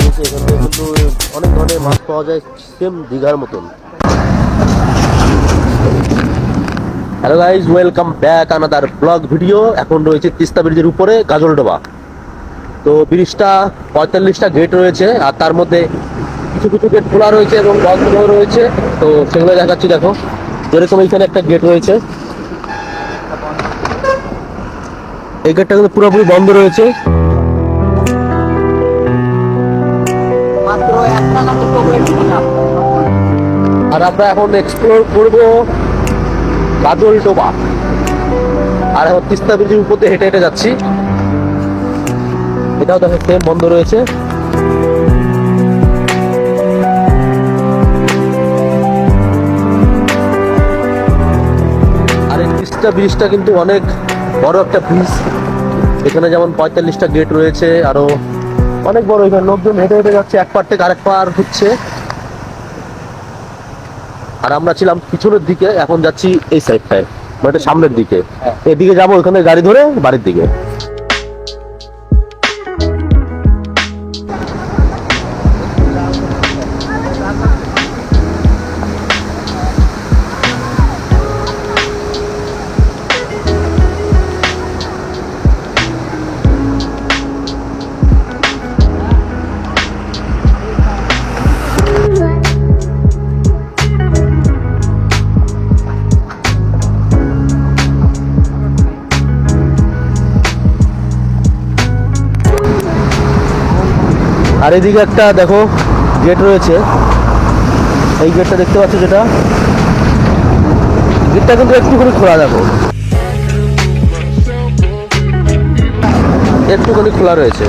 কিন্তু এখান থেকে কিন্তু অনেক ধরনের মাছ পাওয়া যায় সেম দীঘার মতন hello guys welcome back another vlog video এখন রয়েছে তিস্তা ব্রিজের উপরে গাজলডোবা। তো ব্রিজটা পঁয়তাল্লিশটা গেট রয়েছে আর তার মধ্যে কিছু কিছু গেট খোলা রয়েছে এবং বন্ধ রয়েছে। তো সেগুলো দেখাচ্ছি দেখো। যেরকম এখানে একটা গেট রয়েছে। এই গেটটা কিন্তু পুরোপুরি বন্ধ রয়েছে। আর আমরা এখন এক্সপ্লোর করব গাজল টোবা আর এখন তিস্তা ব্রিজের উপর দিয়ে হেঁটে হেঁটে যাচ্ছি। এটাও দেখো সেম বন্ধ রয়েছে। আর এই তিস্তা ব্রিজটা কিন্তু অনেক বড় একটা ব্রিজ। এখানে যেমন পঁয়তাল্লিশটা গেট রয়েছে আরও অনেক বড় এখানে লোকজন হেঁটে হেঁটে যাচ্ছে এক পার থেকে আরেক পার হচ্ছে। আর আমরা ছিলাম পিছনের দিকে এখন যাচ্ছি এই সাইডটায় মানে সামনের দিকে। এদিকে যাব ওখানে গাড়ি ধরে বাড়ির দিকে। আর এদিকে একটা দেখো গেট রয়েছে। এই গেটটা দেখতে পাচ্ছ যেটা? গেটটা কিন্তু একটুখানি খোলা দেখো। একটু একটুখানি খোলা রয়েছে।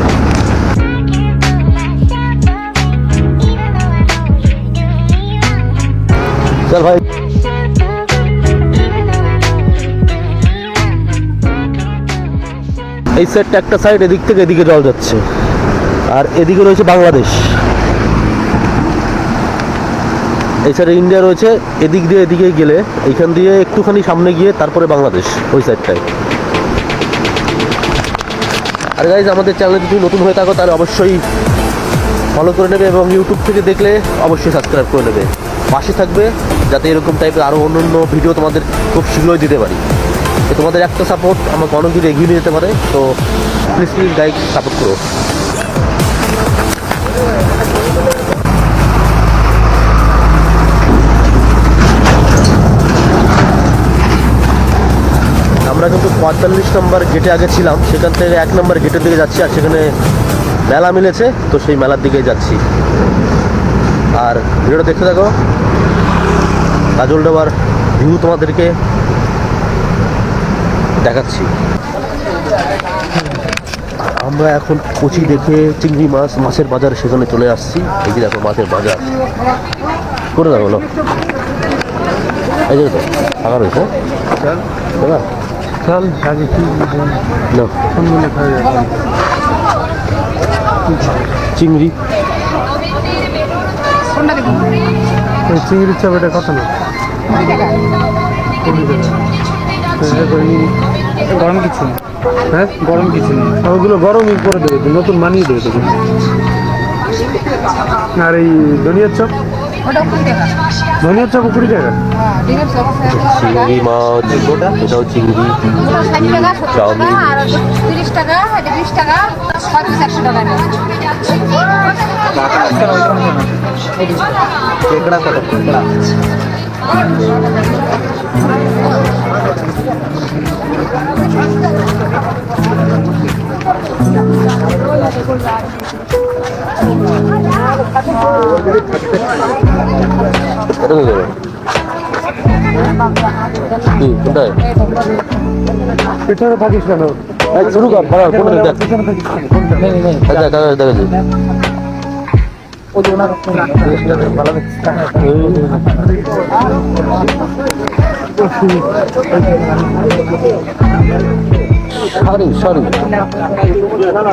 চল ভাই। এই সাইডটা একটা সাইড এদিক থেকে এদিকে জল যাচ্ছে। আর এদিকে রয়েছে বাংলাদেশ। এছাড়া ইন্ডিয়া রয়েছে, এদিক দিয়ে এদিকে গেলে এইখান দিয়ে একটুখানি সামনে গিয়ে তারপরে বাংলাদেশ, ওই সাইডটায় আর গাইজ আমাদের চ্যানেলে যদি নতুন হয়ে থাকো, তাহলে অবশ্যই ফলো করে নেবে এবং ইউটিউব থেকে দেখলে অবশ্যই সাবস্ক্রাইব করে নেবে। পাশে থাকবে, যাতে এরকম টাইপের আরও অন্য অন্য ভিডিও তোমাদের খুব শীঘ্রই দিতে পারি। তোমাদের একটা সাপোর্ট আমাকে অনেক দূর এগিয়ে নিয়ে যেতে পারে, তো প্লিজ প্লিজ গাইড সাপোর্ট করো। পঁয়তাল্লিশ নম্বর গেটে আগে ছিলাম, সেখান থেকে এক নম্বর গেটের দিকে যাচ্ছি আর সেখানে মেলা মিলেছে, তো সেই মেলার দিকে যাচ্ছি। আর ভিডিওটা দেখতে থাকো। কাজল ডাবার ভিউ তোমাদেরকে দেখাচ্ছি। আমরা এখন কচি দেখে চিংড়ি মাছ, মাছের বাজার সেখানে চলে আসছি। এই যে দেখো মাছের বাজার। করে বলো। এই যে তো ফাঁকা রয়েছে। দাদা চল আগে কি না কোনগুলো খাওয়া যাবে চিংড়ি। ওই চিংড়ির কত না? তো এটা করে। নিই। গরম কিছু না হ্যাঁ? গরম কিছু নেই। ওগুলো গরমই করে দেবে তো, নতুন মানিয়ে দেবে। আর এই ধনিয়ার চপ? ধনিয়ার চপ কুড়ি টাকা চিংড়ি মাছ এটাও চিংড়ি চাউমিন। কত কেকড়া কত করে দেবে কি কোনটায়? পেছনে থাকিস কেন? শুরু কর পড়া কোনটা দেখ? দেখা দেখা দেখা সরি সরি।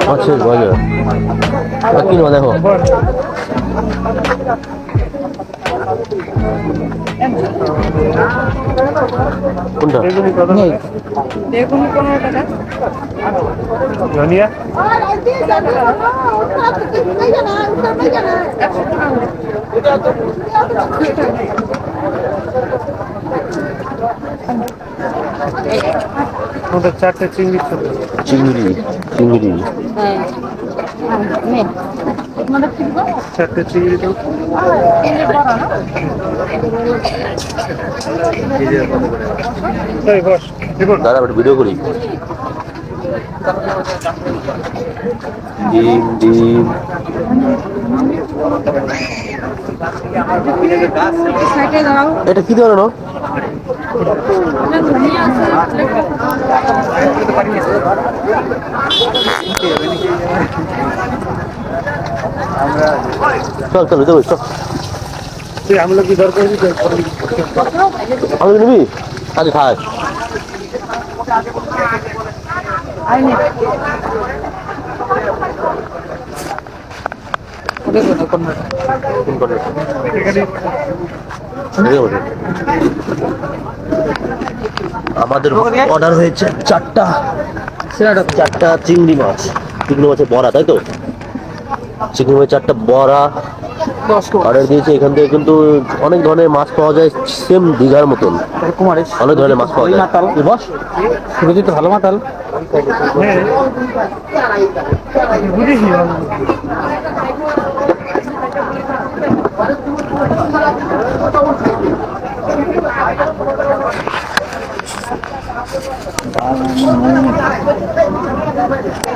মাছের বাজার কিনবা দেখো। কোনটা? বেগুনি কত বেগুন পনেরো টাকা। ধনিয়া? ওদের চারটে চিংড়ি চিংড়ি চিংড়ি। হ্যাঁ চারটে চিংড়ি তো একটা ভিডিও করি। ডিম ডিম। এটা কি ধরনের? চল চল ভিতরে চল। আমি নিবি? খায়। এখানে। এদিকে বসে। আমাদের অর্ডার হয়েছে চারটা চারটা চিংড়ি মাছ চিংড়ি মাছের বড়া তাই তো? চিংড়ি মাছের চারটা বড়া অর্ডার দিয়েছে। এখান থেকে কিন্তু অনেক ধরনের মাছ পাওয়া যায় সেম দীঘার মতন। অনেক ধরনের মাছ পাওয়া যায়। বস। সুরজিৎ ভালো মাতাল। হ্যাঁ বুঝেছি